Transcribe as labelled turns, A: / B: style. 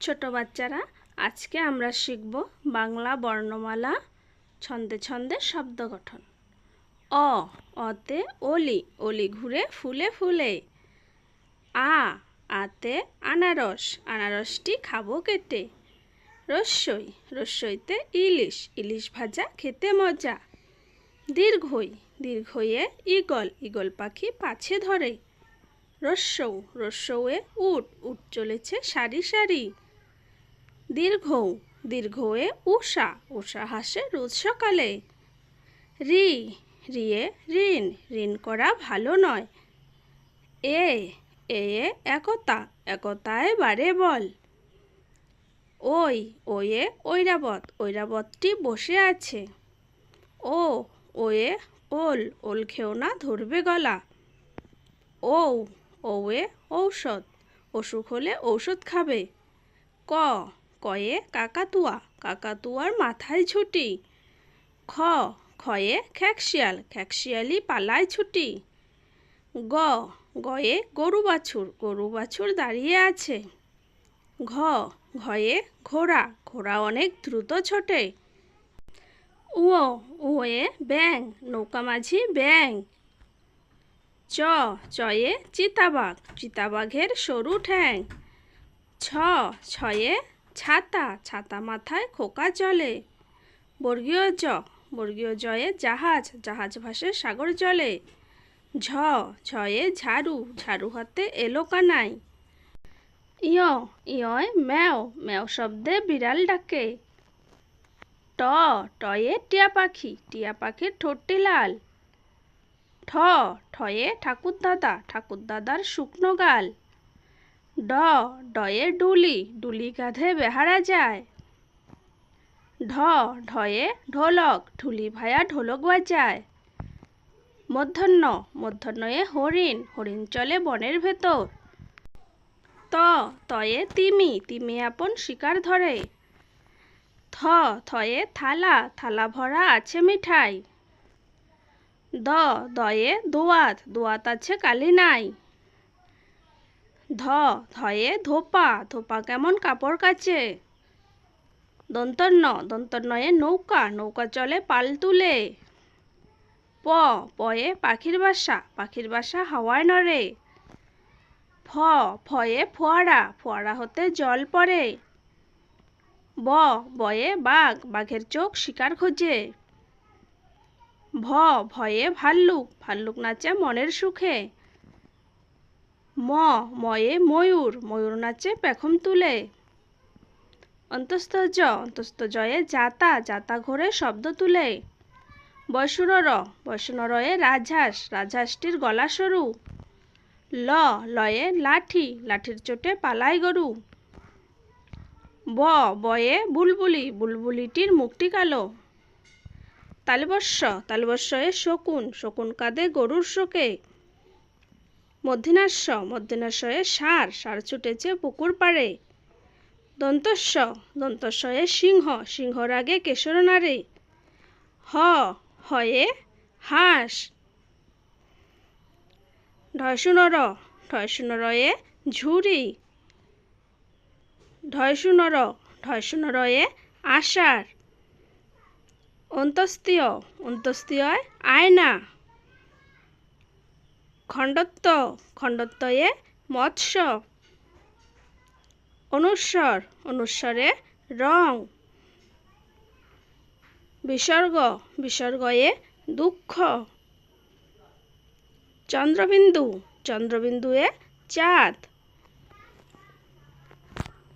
A: ছোট বাচ্চারা, আজকে আমরা শিখব বাংলা বর্ণমালা, ছন্দে ছন্দে শব্দ গঠন। অ, অতে অলি অলি ঘুরে ফুলে ফুলে। আ, আতে আনারস, আনারসটি খাব কেটে। রস্যই, রস্যইতে ইলিশ ইলিশ ভাজা খেতে মজা। দীর্ঘই দীর্ঘয়ে ইগল ইগল পাখি পাছে ধরে। রস্যৌ রস্যৌয়ে উট উট চলেছে সারি সারি। দীর্ঘ দীর্ঘয়ে উষা উষা হাসে রোজ সকালে। রি, রিয়ে ঋণ ঋণ করা ভালো নয়। এ এ একতা, একতায় বারে বল। ওই, ওয়ে ঐরাবত, ঐরাবতটি বসে আছে। ও, ওয়ে ওল ওল খেও না ধরবে গলা। ও ওয়ে ঔষধ, অসুখ হলে ঔষধ খাবে। ক কয়ে কাকাতুয়া, কাকাতুয়ার মাথায় ছুটি। খ, খয়ে খ্যাকশিয়াল, খ্যাকশিয়ালি পালায় ছুটি। গ, গয়ে গরু বাছুর গরু বাছুর দাঁড়িয়ে আছে। ঘ, ঘয়ে ঘোড়া ঘোড়া অনেক দ্রুত ছোটে। উও উয়ে ব্যাং নৌকা মাঝি ব্যাং চ, চয়ে চিতাবাঘ, চিতাবাঘের সরু ঠ্যাং। ছ, ছয়ে ছাতা ছাতা মাথায় খোকা চলে বর্গীয় জ, বর্গীয় জয়ে জাহাজ জাহাজ ভাসে সাগর জলে। ঝ, ঝয়ে ঝাড়ু ঝাড়ু হাতে এলো কানাই। ইয় ইয়য় ম্যাও ম্যাও শব্দে বিড়াল ডাকে। ট, টয়ে টিয়া পাখি, টিয়া পাখির ঠোঁটটি লাল। ঠ, ঠয়ে ঠাকুর দাদা ঠাকুর দাদার শুকনো গাল। ড, ডয়ে ডুলি ডুলি কাঁধে বেহারা যায়। ঢ, ঢয়ে ঢোলক, ঢুলি ভায়া ঢোলক বাজায়। মধ্যাহ্ন, মধ্যাহ্নয়ে হরিণ হরিণ চলে বনের ভেতর। ত, তয়ে তিমি তিমি আপন শিকার ধরে। থ, থয়ে থালা থালা ভরা আছে মিঠাই। দ, দয়ে দোয়াত দোয়াত আছে কালি নাই। ধ, ধয়ে ধোপা ধোপা কেমন কাপড় কাচে? দন্তন্য দন্তন্নয়ে নৌকা নৌকা চলে পাল তুলে। প, পয়ে পাখির বাসা পাখির বাসা হাওয়ায় নড়ে। ফ, ফয়ে ফোয়ারা ফোয়ারা হতে জল পড়ে। ব, বয়ে বাঘ, বাঘের চোখ শিকার খোঁজে। ভ, ভয়ে ভাল্লুক ভাল্লুক নাচে মনের সুখে। ম, ময়ে ময়ূর ময়ূর নাচে পেখম তুলে। অন্তস্থ জ, অন্তস্থ জয়ে জাতা জাতা ঘোরে শব্দ তুলে। বৈশুর র বৈশুন রয়ে রাজহাঁস, রাজহাঁসটির গলা সরু। ল, লয়ে লাঠি, লাঠির চোটে পালাই গরু। ব, বয়ে বুলবুলি, বুলবুলিটির মুখটি কালো। তালবস্য, তালবস্যয়ে শকুন শকুন কাঁদে গরুর শোকে। মধ্যিনাস্য মধ্যিনাস্যয়ে সার সার ছুটেছে পুকুর পাড়ে। দন্তস্ব, দন্তস্বয়ে সিংহ, সিংহর আগে কেশর নারে হ, হয়ে হাঁস। ঢয়শুনর ঢয়শুনরয়ে ঝুড়ি। ঢয়শুনর ঢয়শুনরয়ে আষাঢ়। অন্তস্তীয় অন্তস্তীয় আয়না। খণ্ডত্ব খণ্ডত্বয়ে মৎস্য অনুস্বর অনুস্বরে রং। বিসর্গ বিসর্গয়ে দুঃখ। চন্দ্রবিন্দু চন্দ্রবিন্দুয়ে চাঁদ।